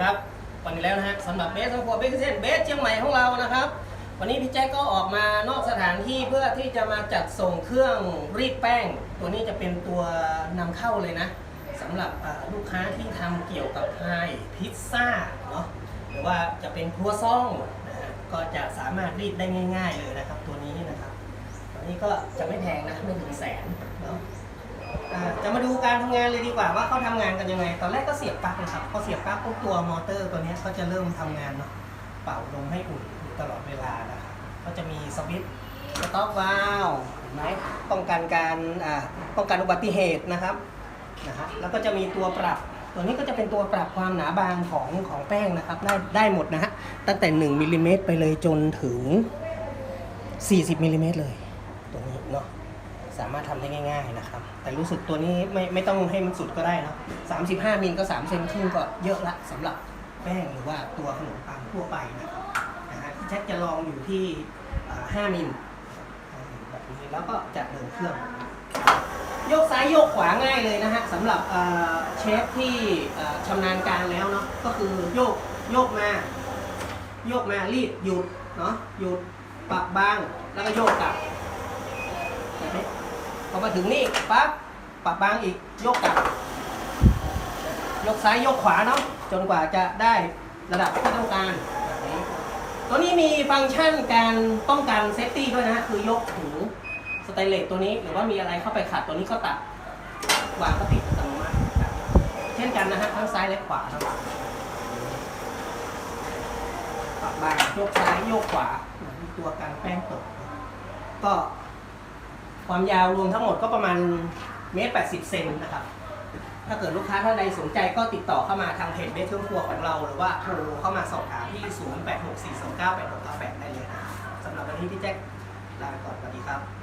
ครับวันนี้แล้วนะฮะสำหรับเบสของครัวเบสเซนเบสเชียงใหม่ของเรานะครับ วันนี้พี่แจ็คก็ออกมานอกสถานที่เพื่อที่จะมาจัดส่งเครื่องรีดแป้ง ตัวนี้จะเป็นตัวนำเข้าเลยนะสำหรับอ่าลูกค้าที่ทำเกี่ยวกับพายพิซซ่าเนาะหรือว่าจะเป็นครัวซองนะฮะก็จะสามารถรีดได้ง่าย ๆเลยนะครับ ตัวนี้นะครับ ตัวนี้ก็จะไม่แพงนะไม่ถึงแสนเนาะ อ่าจะมาดูการทำงานเลยดีกว่าว่าเขาทำงานกันยังไง ตอนแรกก็เสียบปลั๊กนะครับพอเสียบปลั๊กปุ๊บตัวมอเตอร์ตัวเนี้ยก็จะเริ่มทำงานเนาะเป่าลมให้อุ่นอยู่ตลอดเวลานะครับก็จะมีสวิตช์สต็อปวาล์วเห็นไหมป้องกันการอ่าป้องกันอุบัติเหตุนะครับนะฮะแล้วก็จะมีตัวปรับ ตัวนี้ก็จะเป็นตัวปรับความหนาบางของของแป้งนะครับได้ได้หมดนะฮะตั้งแต่1มิลลิเมตรไปเลยจนถึง 40มิลลิเมตรเลยตัวนี้เนาะ สามารถทำได้ง่าย ๆนะครับ แต่รู้สึกตัวนี้ไม่ไม่ต้องให้มันสุดก็ได้นะ35มิลก็3เซนครึ่งก็เยอะละสำหรับแป้งหรือว่าตัวขนมปังทั่วไปนะครับนะฮะแจ็คจะลองอยู่ที่อ่ามิลแบบนี้แล้วก็จะเดินเครื่อง โยกซ้ายโยกขวาง่ายเลยนะฮะสำหรับเชฟที่อ่าชำนาญการแล้วเนาะก็คือโยกโยกมา โยกมารีดหยุดเนาะหยุดปรับบางแล้วก็โยกกลับแบบนี้ อมาถึงนี่ปั๊บปรับบางอีกยกกลับ ยกซ้ายยกขวาเนาะจนกว่าจะได้ระดับที่ต้องการแบบนี้ตัวนี้มีฟังก์ชันการป้องกันเซฟตี้ด้วยนะฮะคือยกหูสเตเลสตัวนี้หรือว่ามีอะไรเข้าไปขัดตัวนี้ก็ตัดวางก็ติดอัตโนมัติเช่นกันนะฮะทั้งซ้ายและขวานะปรับบางยกซ้ายยกขวามีตัวกันแป้งตกก็ ความยาวรวมทั้งหมดก็ประมาณเมตรแปดสิบเซนนะครับ ถ้าเกิดลูกค้าท่านใดสนใจก็ติดต่อเข้ามาทางเพจเบสเครื่องครัวของเรา หรือว่าโทรเข้ามาสอบถามที่ 0 8 6 4 2 9 8 6 9 8 ได้เลยนะสำหรับวันนี้พี่แจ็คลาไปก่อนสวัสดีครับ